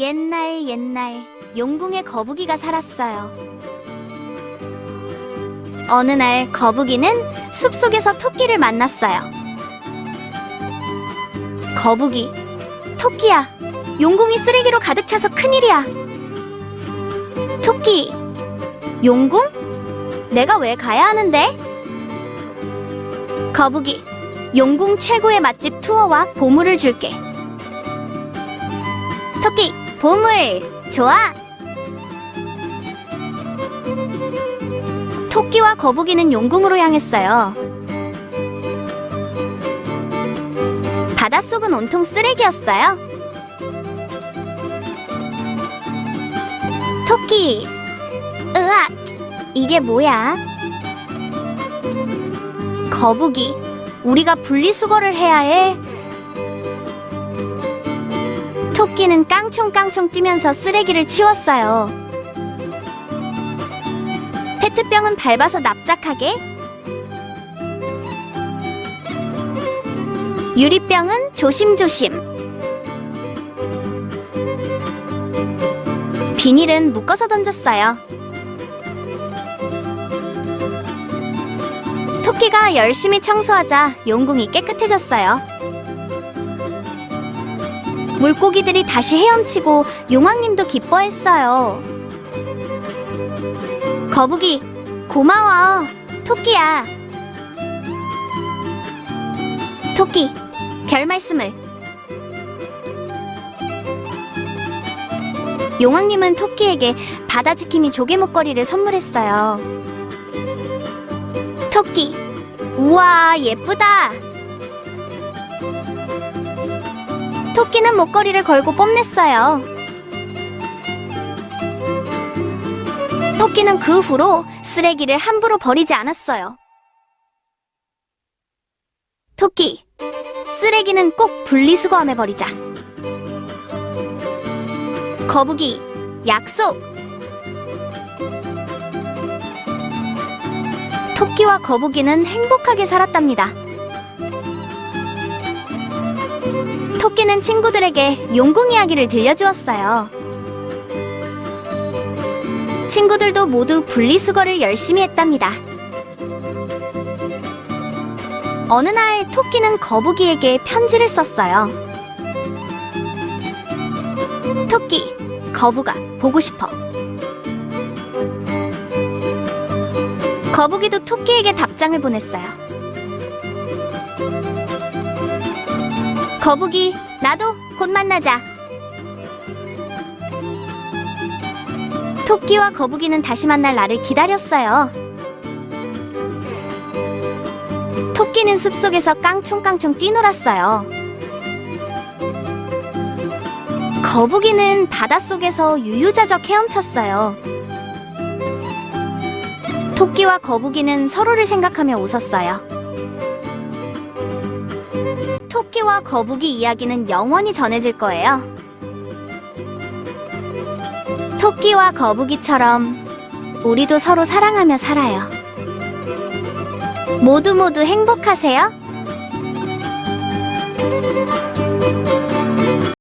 옛날 옛날 용궁에 거북이가 살았어요. 어느 날 거북이는 숲속에서 토끼를 만났어요. 거북이, 토끼야, 용궁이 쓰레기로 가득 차서 큰일이야. 토끼, 용궁? 내가 왜 가야 하는데? 거북이, 용궁 최고의 맛집 투어와 보물을 줄게. 토끼, 보물, 좋아! 토끼와 거북이는 용궁으로 향했어요. 바닷속은 온통 쓰레기였어요. 토끼, 으악, 이게 뭐야? 거북이, 우리가 분리수거를 해야 해. 토끼는 깡총깡총 뛰면서 쓰레기를 치웠어요. 페트병은 밟아서 납작하게. 유리병은 조심조심. 비닐은 묶어서 던졌어요. 토끼가 열심히 청소하자 용궁이 깨끗해졌어요. 물고기들이 다시 헤엄치고 용왕님도 기뻐했어요. 거북이, 고마워. 토끼야. 토끼, 별 말씀을. 용왕님은 토끼에게 바다 지킴이 조개 목걸이를 선물했어요. 토끼, 우와, 예쁘다. 토끼는 목걸이를 걸고 뽐냈어요. 토끼는 그 후로 쓰레기를 함부로 버리지 않았어요. 토끼, 쓰레기는 꼭 분리수거함에 버리자. 거북이, 약속. 토끼와 거북이는 행복하게 살았답니다. 토끼는 친구들에게 용궁 이야기를 들려주었어요. 친구들도 모두 분리수거를 열심히 했답니다. 어느 날 토끼는 거북이에게 편지를 썼어요. 토끼, 거북아, 보고 싶어. 거북이도 토끼에게 답장을 보냈어요. 거북이, 나도 곧 만나자. 토끼와 거북이는 다시 만날 날을 기다렸어요. 토끼는 숲속에서 깡총깡총 뛰놀았어요. 거북이는 바닷속에서 유유자적 헤엄쳤어요. 토끼와 거북이는 서로를 생각하며 웃었어요. 토끼와 거북이 이야기는 영원히 전해질 거예요. 토끼와 거북이처럼 우리도 서로 사랑하며 살아요. 모두 모두 행복하세요.